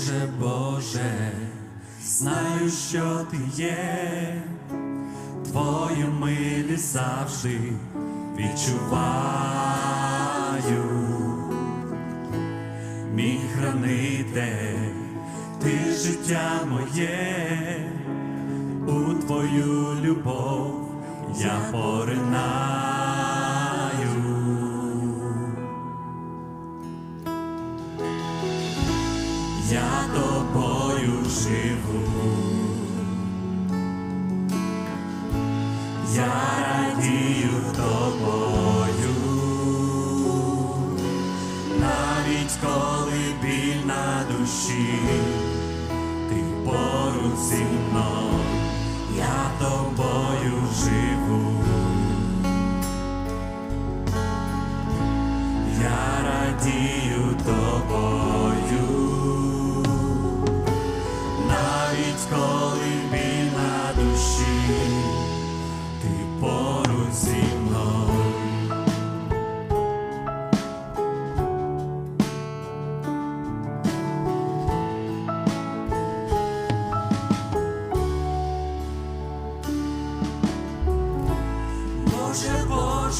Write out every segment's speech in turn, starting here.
Боже, Боже, знаю, що ти є, Твою милість завжди відчуваю, мій хранитель, ти життя моє, у твою любов я поринаю. Я тобою живу, я радію тобою, навіть коли біль на душі, ти поруч зі мною, я тобою живу. Я радію тобою,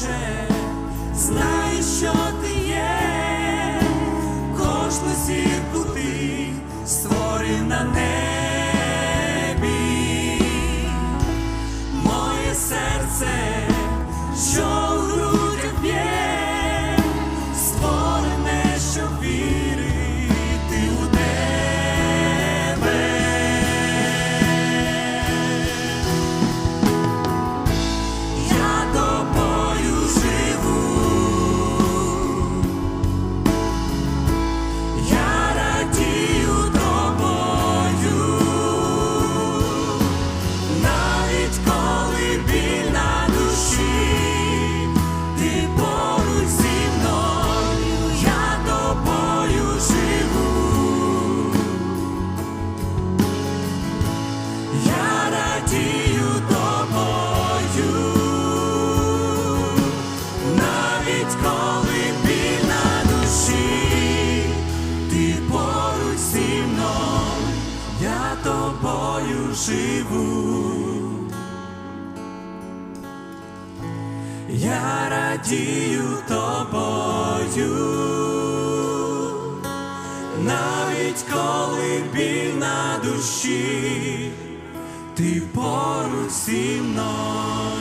Боже, знай, що ти є, кожну зірку ти створив на небі, живу. Я радію тобою, навіть коли біль на душі, ти поруч зі мною.